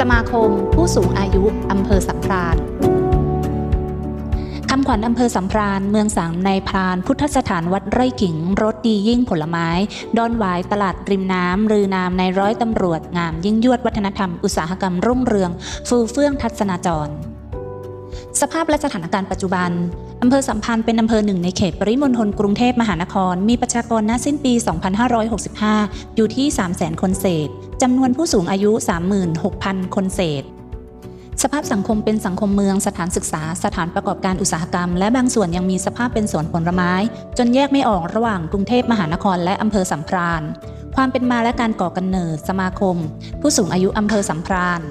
สมาคมผู้สูงอายุอำเภอสัมพรานคำขวัญอำเภอสัมพรานเมืองสังในพราน พุทธสถานวัดไร่ขิงรสดียิ่งผลไม้ ดอนหวายตลาดริมน้ำ รือนามในร้อยตำรวจงามยิ่งยวดวัฒนธรรม อุตสาหกรรมรุ่งเรือง ฟูเฟื่องทัศนาจร สภาพและสถานการณ์ปัจจุบัน อำเภอสัมพันธ์เป็นอำเภอหนึ่งในเขตปริมณฑลกรุงเทพมหานคร มีประชากรณสิ้นปี 2565 อยู่ที่ 300,000 คนเศษ จำนวนผู้สูงอายุ 36,000 คนเศษ สภาพสังคมเป็นสังคมเมือง สถานศึกษา สถานประกอบการอุตสาหกรรม และบางส่วนยังมีสภาพเป็นสวนผลไม้ จนแยกไม่ออกระหว่างกรุงเทพมหานครและอำเภอสัมพรานความเป็นมาและการก่อกำเนิด สมาคม ผู้สูงอายุอำเภอสัมพราน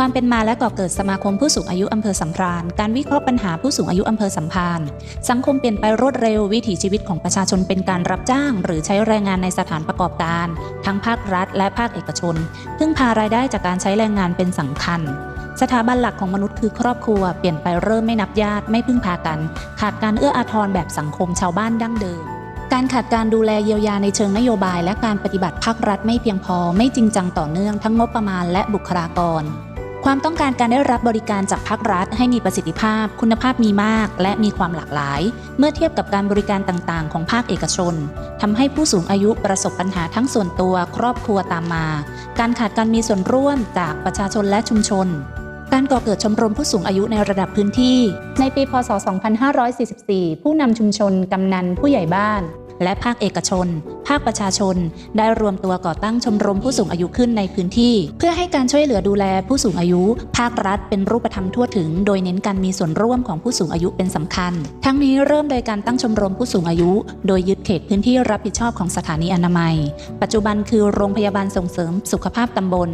ความเป็นมาและก่อเกิดสมาคมผู้สูงอายุอำเภอสัมพรานการวิเคราะห์ปัญหาผู้สูงอายุอำเภอสัมพันธ์สังคมเปลี่ยนไปรวดเร็ววิถีชีวิตของประชาชนเป็นการรับจ้าง หรือใช้แรงงานในสถานประกอบการ ทั้งภาครัฐ และภาคเอกชนพึ่งพารายได้จากการใช้แรงงานเป็นสำคัญสถาบันหลักของมนุษย์คือครอบครัวเปลี่ยนไปเริ่มไม่นับญาติไม่พึ่งพากัน ขาดการเอื้ออาทรแบบสังคมชาวบ้านดั้งเดิม การขาดการดูแลเยียวยาในเชิงนโยบาย และการปฏิบัติภาครัฐไม่เพียงพอ ไม่จริงจังต่อเนื่องทั้งงบประมาณและบุคลากร ความต้องการการได้รับบริการจากภาครัฐ ให้มีประสิทธิภาพ คุณภาพมีมาก และมีความหลากหลาย เมื่อเทียบกับการบริการต่างๆ ของภาคเอกชนทำให้ผู้สูงอายุประสบปัญหาทั้งส่วนตัวครอบครัวตามมา การขาดการมีส่วนร่วมจากประชาชนและชุมชน การก่อเกิดชมรมผู้สูงอายุในระดับพื้นที่ ในปี พศ 2544 ผู้นำชุมชนกำนันผู้ใหญ่บ้าน และภาคเอกชน ภาคประชาชน ได้รวมตัวก่อตั้งชมรมผู้สูงอายุขึ้นในพื้นที่ เพื่อให้การช่วยเหลือดูแลผู้สูงอายุ ภาครัฐเป็นรูปธรรมทั่วถึง โดยเน้นการมีส่วนร่วมของผู้สูงอายุเป็นสำคัญ ทั้งนี้เริ่มโดยการตั้งชมรมผู้สูงอายุ โดยยึดเขตพื้นที่รับผิดชอบของสถานีอนามัย ปัจจุบันคือโรงพยาบาลส่งเสริมสุขภาพตำบล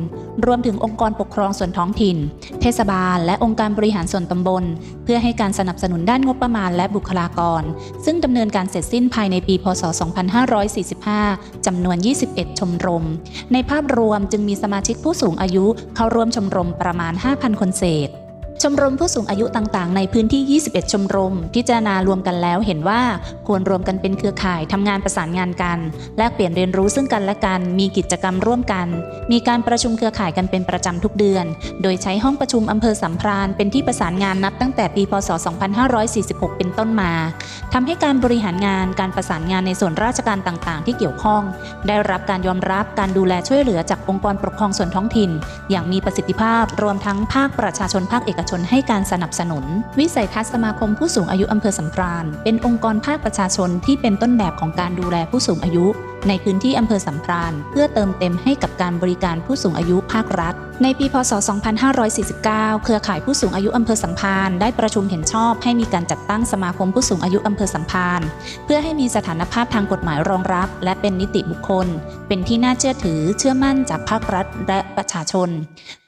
รวมถึงองค์กรปกครองส่วนท้องถิ่น เทศบาล และองค์การบริหารส่วนตำบล เพื่อให้การสนับสนุนด้านงบประมาณและบุคลากร ซึ่งดำเนินการเสร็จสิ้นภายในปีพศศ 2545 จำนวน 21 ชมรม ในภาพรวมจึงมีสมาชิกผู้สูงอายุเข้าร่วมชมรมประมาณ 5,000 คนเศษ ชมรมผู้สูงอายุต่างๆ ในพื้นที่ 21 ชมรม พิจารณารวมกันแล้วเห็นว่าควรรวมกันเป็นเครือข่ายทำงานประสานงานกัน แลกเปลี่ยนเรียนรู้ซึ่งกันและกัน มีกิจกรรมร่วมกัน มีการประชุมเครือข่ายกันเป็นประจำทุกเดือน โดยใช้ห้องประชุมอำเภอสัมพรานเป็นที่ประสานงานนับตั้งแต่ปี พศ 2546 เป็นต้นมาทำให้การบริหารงานการประสานงานในส่วนราชการต่างๆ ที่เกี่ยวข้อง ได้รับการยอมรับการดูแลช่วยเหลือจากองค์กรปกครองส่วนท้องถิ่น อย่างมีประสิทธิภาพรวมทั้งภาคประชาชนภาคเอกชนให้การสนับสนุน วิสัยทัศน์สมาคมผู้สูงอายุอำเภอสัมพราญเป็นองค์กรภาคประชาชนที่เป็นต้นแบบของการดูแลผู้สูงอายุ ในพื้นที่อำเภอสัมพราญเพื่อเติมเต็มให้กับการบริการผู้สูงอายุภาครัฐ ในปีพศ 2549 เครือข่ายผู้สูงอายุอำเภอสัมพันธ์ได้ประชุมเห็นชอบให้มีการจัดตั้งสมาคมผู้สูงอายุอำเภอสัมพันธ์เพื่อให้มีสถานภาพทางกฎหมายรองรับ และเป็นนิติบุคคล เป็นที่น่าเชื่อถือเชื่อมั่นจากภาครัฐและประชาชน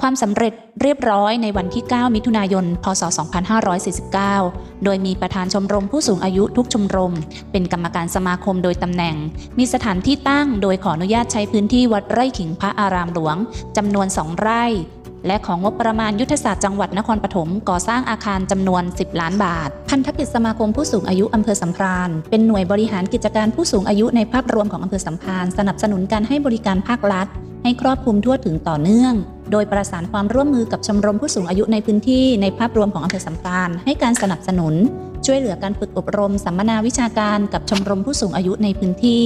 ความสำเร็จเรียบร้อยในวันที่ 9 มิถุนายน พศ 2549 โดยมีประธานชมรมผู้สูงอายุทุกชมรม เป็นกรรมการสมาคมโดยตำแหน่ง มีสถานที่ตั้งโดยขออนุญาตใช้พื้นที่วัดไร่ขิงพระอารามหลวงจำนวน 2 ไร่และของงบประมาณยุทธศาสตร์จังหวัดนครปฐมก่อสร้างอาคารจำนวน 10 ล้านบาท พันธกิจสมาคมผู้สูงอายุอำเภอสัมพรานเป็นหน่วยบริหารกิจการผู้สูงอายุในภาพรวมของอำเภอสัมพรานสนับสนุนการให้บริการภาครัฐ ให้ครอบคลุมทั่วถึงต่อเนื่อง โดยประสานความร่วมมือกับชมรมผู้สูงอายุในพื้นที่ในภาพรวมของอำเภอสัมพรานให้การสนับสนุน ช่วยเหลือการฝึกอบรม สัมมนาวิชาการกับชมรมผู้สูงอายุในพื้นที่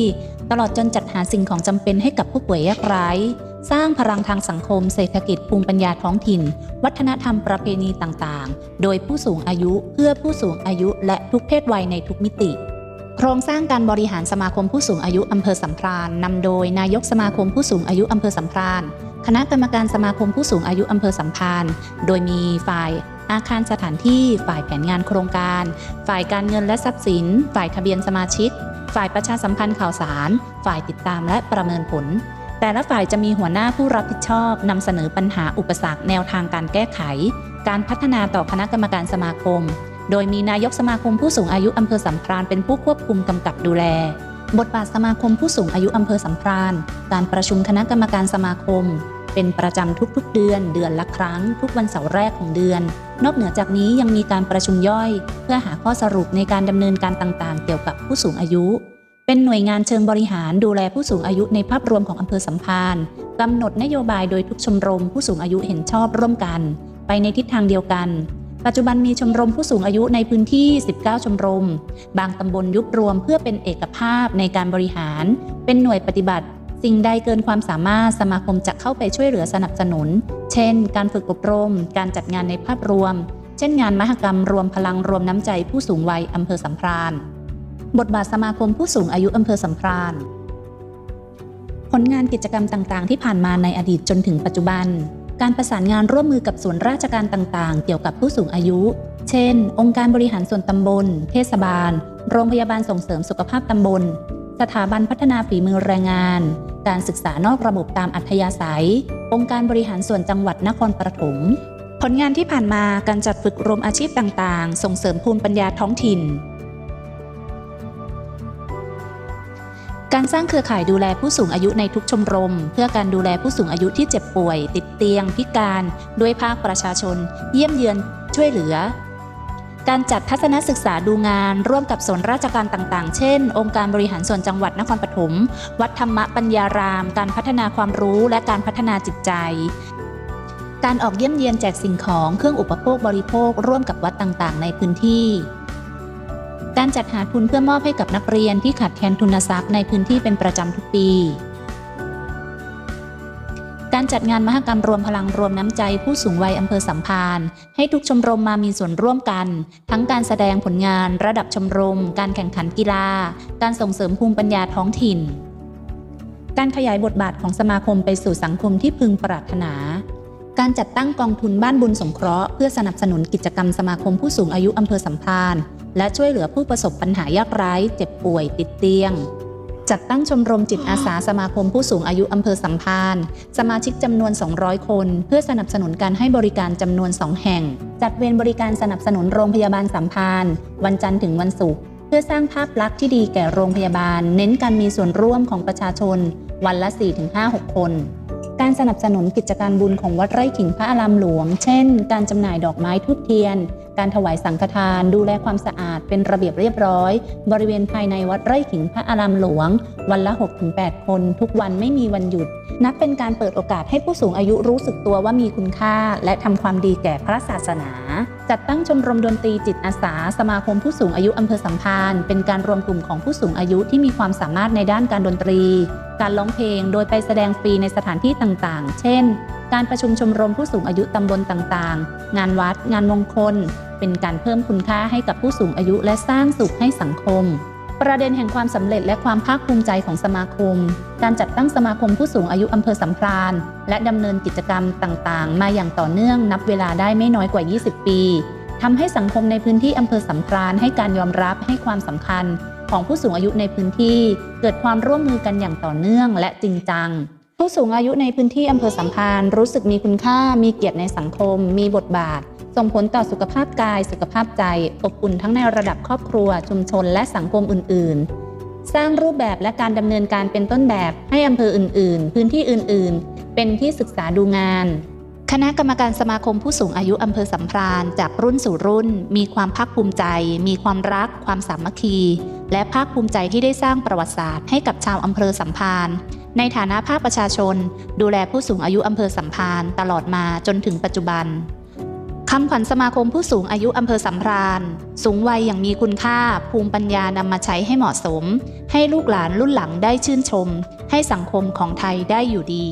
ตลอดจนจัดหาสิ่งของจำเป็นให้กับผู้ป่วยยากไร้ สร้างพลังทางสังคมเศรษฐกิจภูมิปัญญาท้องถิ่น วัฒนธรรมประเพณีต่างๆ โดยผู้สูงอายุเพื่อผู้สูงอายุและทุกเพศวัยในทุกมิติ โครงสร้างการบริหารสมาคมผู้สูงอายุอำเภอสัมพรานนำโดยนายกสมาคมผู้สูงอายุอำเภอสัมพรานคณะกรรมการสมาคมผู้สูงอายุอำเภอสัมพันธ์ โดยมีฝ่ายอาคารสถานที่ ฝ่ายแผนงานโครงการ ฝ่ายการเงินและทรัพย์สิน ฝ่ายทะเบียนสมาชิก ฝ่ายประชาสัมพันธ์ข่าวสาร ฝ่ายติดตามและประเมินผล แต่ละฝ่ายจะมีหัวหน้าผู้รับผิดชอบนำเสนอปัญหาอุปสรรคแนวทางการแก้ไข การพัฒนาต่อคณะกรรมการสมาคม โดยมีนายกสมาคมผู้สูงอายุอำเภอสัมพรานเป็นผู้ควบคุมกำกับดูแล บทบาทสมาคมผู้สูงอายุอำเภอสัมพรานการประชุมคณะกรรมการสมาคม เป็นประจำทุกๆ เดือน เดือนละครั้ง ทุกวันเสาร์แรกของเดือน นอกเหนือจากนี้ยังมีการประชุมย่อย เพื่อหาข้อสรุปในการดำเนินการต่างๆ เกี่ยวกับผู้สูงอายุ เป็นหน่วยงานเชิงบริหารดูแลผู้สูงอายุในภาพรวมของอำเภอสัมพันธ์กำหนดนโยบายโดยทุกชมรมผู้สูงอายุเห็นชอบร่วมกัน ไปในทิศทางเดียวกัน ปัจจุบันมีชมรมผู้สูงอายุในพื้นที่ 19 ชมรม บางตำบลยุบรวมเพื่อเป็นเอกภาพในการบริหาร เป็นหน่วยปฏิบัติ สิ่งใดเกินความสามารถสมาคมจะเข้าไปช่วยเหลือสนับสนุน เช่น การฝึกอบรม การจัดงานในภาพรวม เช่นงานมหกรรมรวมพลังรวมน้ำใจผู้สูงวัยอำเภอสัมพราน บทบาทสมาคมผู้สูงอายุอำเภอสัมพรานผลงานกิจกรรมต่าง ๆ ที่ผ่านมาในอดีตจนถึงปัจจุบัน การประสานงานร่วมมือกับส่วนราชการต่าง ๆ เกี่ยวกับผู้สูงอายุ เช่น องค์การบริหารส่วนตำบล เทศบาล โรงพยาบาลส่งเสริมสุขภาพตำบล สถาบันพัฒนาฝีมือแรงงาน การศึกษานอกระบบตามอัธยาศัย องค์การบริหารส่วนจังหวัดนครปฐมผลงานที่ผ่านมาการจัดฝึกรวมอาชีพต่าง ๆ ส่งเสริมภูมิปัญญาท้องถิ่น การสร้างเครือข่ายดูแลผู้สูงอายุในทุกชมรม เพื่อการดูแลผู้สูงอายุที่เจ็บป่วย ติดเตียง พิการด้วยภาคประชาชน เยี่ยมเยือนช่วยเหลือ การจัดทัศนศึกษาดูงาน ร่วมกับส่วนราชการต่างๆ เช่น องค์การบริหารส่วนจังหวัดนครปฐมวัดธรรมปัญญาราม การพัฒนาความรู้และการพัฒนาจิตใจการออกเยี่ยมเยียนแจกสิ่งของเครื่องอุปโภคบริโภคร่วมกับวัดต่างๆ ในพื้นที่ การจัดหาทุนเพื่อมอบให้กับนักเรียนที่ขาดแคลนทุนทรัพย์ในพื้นที่เป็นประจำทุกปี การจัดงานมหกรรมรวมพลังรวมน้ำใจผู้สูงวัยอำเภอสัมพานให้ทุกชมรมมามีส่วนร่วมกัน ทั้งการแสดงผลงานระดับชมรม การแข่งขันกีฬา การส่งเสริมภูมิปัญญาท้องถิ่น การขยายบทบาทของสมาคมไปสู่สังคมที่พึงปรารถนาการจัดตั้งกองทุนบ้านบุญสงเคราะห์เพื่อสนับสนุนกิจกรรมสมาคมผู้สูงอายุอำเภอสัมพาน และช่วยเหลือผู้ประสบปัญหายากไร้เจ็บป่วยติดเตียง จัดตั้งชมรมจิตอาสาสมาคมผู้สูงอายุอำเภอสัมพานสมาชิกจำนวน 200 คน เพื่อสนับสนุนการให้บริการจำนวน 2 แห่ง จัดเวรบริการสนับสนุนโรงพยาบาลสัมพานวันจันทร์ถึงวันศุกร์เพื่อสร้างภาพลักษณ์ที่ดีแก่โรงพยาบาล เน้นการมีส่วนร่วมของประชาชน วันละ 4-5-6 คนการสนับสนุนกิจการบุญของวัดไร่ขิงพระอารามหลวง เช่น การจำหน่ายดอกไม้ทุบเทียน การถวายสังฆทาน ดูแลความสะอาดเป็นระเบียบเรียบร้อย บริเวณภายในวัดไร่ขิงพระอารามหลวง วันละ 6-8 คน ทุกวันไม่มีวันหยุด นับเป็นการเปิดโอกาสให้ผู้สูงอายุรู้สึกตัวว่ามีคุณค่า และทำความดีแก่พระศาสนา จัดตั้งชมรมดนตรีจิตอาสา สมาคมผู้สูงอายุอำเภอสัมพันธ์ เป็นการรวมกลุ่มของผู้สูงอายุที่มีความสามารถในด้านการดนตรี การร้องเพลง โดยไปแสดงฟรีในสถานที่ต่างๆ เช่น การประชุมชมรมผู้สูงอายุตำบลต่างๆ งานวัด งานมงคล เป็นการเพิ่มคุณค่าให้กับผู้สูงอายุและสร้างสุขให้สังคม ประเด็นแห่งความสำเร็จและความภาคภูมิใจของสมาคม การจัดตั้งสมาคมผู้สูงอายุอำเภอสัมพรานและดำเนินกิจกรรมต่างๆ มาอย่างต่อเนื่องนับเวลาได้ไม่น้อยกว่า 20 ปีทำให้สังคมในพื้นที่อำเภอสัมพรานให้การยอมรับให้ความสำคัญของผู้สูงอายุในพื้นที่ เกิดความร่วมมือกันอย่างต่อเนื่องและจริงจัง ผู้สูงอายุในพื้นที่อำเภอสัมพันธ์รู้สึกมีคุณค่า มีเกียรติในสังคม มีบทบาท ส่งผลต่อสุขภาพกาย สุขภาพใจ อบอุ่นทั้งในระดับครอบครัว ชุมชน และสังคมอื่น ๆ สร้างรูปแบบและการดำเนินการเป็นต้นแบบให้อำเภออื่น ๆ พื้นที่อื่น ๆ เป็นที่ศึกษาดูงาน คณะกรรมการสมาคมผู้สูงอายุอำเภอสัมพรานจากรุ่นสู่รุ่น มีความภาคภูมิใจ มีความรัก ความสามัคคี และภาคภูมิใจที่ได้สร้างประวัติศาสตร์ให้กับชาวอำเภอสัมพาน์ ในฐานะภาคประชาชน ดูแลผู้สูงอายุอำเภอสัมพานตลอดมาจนถึงปัจจุบันคำขวัญสมาคมผู้สูงอายุอำเภอสัมพานสูงวัยอย่างมีคุณค่า ภูมิปัญญานำมาใช้ให้เหมาะสม ให้ลูกหลานรุ่นหลังได้ชื่นชม ให้สังคมของไทยได้อยู่ดี